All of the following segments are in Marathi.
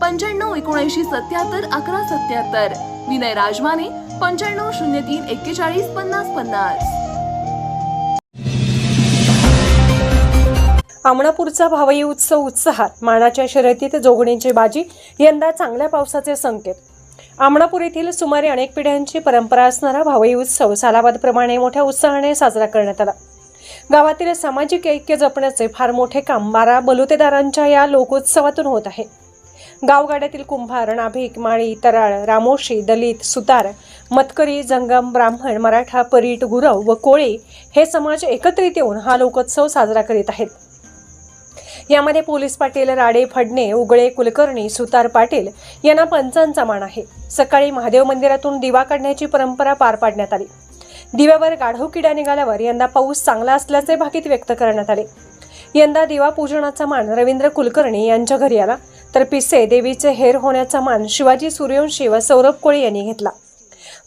पंच्याण्णव एकोणऐंशी सत्याहत्तर अकरा सत्याहत्तर. विनय राजमाने पंच्याण्णव शून्य तीन एक्केचाळीस पन्नास पन्नास. आमणापूरचा भावई उत्सव उत्साहात मानाच्या शर्यतीत जोगणींची बाजी यंदा चांगल्या पावसाचे संकेत. आमणापूर येथील सुमारे अनेक पिढ्यांची परंपरा असणारा भावई उत्सव सालाबादप्रमाणे मोठ्या उत्साहाने साजरा करण्यात आला. गावातील सामाजिक ऐक्य जपण्याचे फार मोठे काम बारा बलुतेदारांच्या या लोकोत्सवातून होत आहे. गावगाड्यातील कुंभार नाभिक माळी तराळ रामोशी दलित सुतार मतकरी जंगम ब्राह्मण मराठा परीट गुरव व कोळी हे समाज एकत्रित येऊन हा लोकोत्सव साजरा करीत आहेत. यामध्ये पोलीस पाटील राडे फडणे उगळे कुलकर्णी सुतार पाटील यांना पंचांचा मान आहे. सकाळी महादेव मंदिरातून दिवा काढण्याची परंपरा पार पाडण्यात आली. दिव्यावर गाढव किडा निघाल्यावर यंदा पाऊस चांगला असल्याचे भाकीत व्यक्त करण्यात आले. यंदा दिवा पूजनाचा मान रवींद्र कुलकर्णी यांच्या घरी आला. तर पिसे देवीचे हेर होण्याचा मान शिवाजी सूर्यवंशी व सौरभ कोळी यांनी घेतला.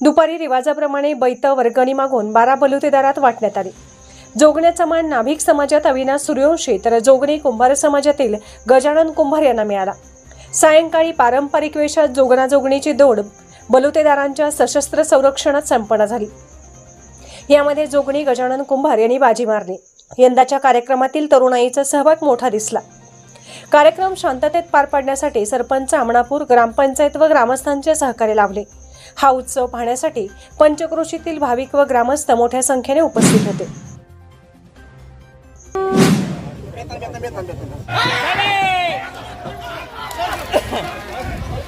दुपारी रिवाजाप्रमाणे बैत वर्गणी मागून बारा बलुतेदारात वाटण्यात आली. जोगण्याचा मान नाभिक समाजात अविनाश सूर्यवंशी तर जोगणी कुंभार समाजातील गजानन कुंभार यांना मिळाला. सायंकाळी पारंपरिक वेशात जोगणाजोगणीची दौड बलुतेदारांच्या सशस्त्र संरक्षणात संपन्न झाली. यामध्ये जोगणी गजानन कुंभार यांनी बाजी मारली. यंदाच्या कार्यक्रमातील तरुणाईचा सहभाग मोठा दिसला. कार्यक्रम शांततेत पार पाडण्यासाठी सरपंच आमणापूर ग्रामपंचायत व ग्रामस्थांचे सहकार्य लाभले. हा उत्सव पाहण्यासाठी पंचक्रोशीतील भाविक व ग्रामस्थ मोठ्या संख्येने उपस्थित होते.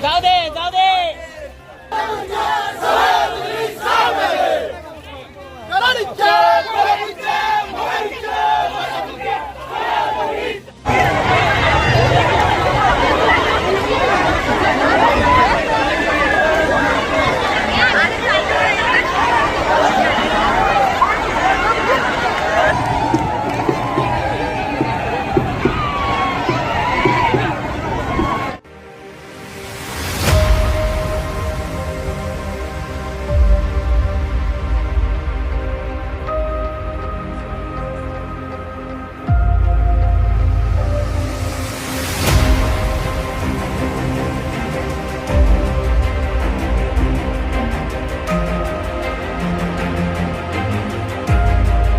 जाऊ दे जाऊ दे.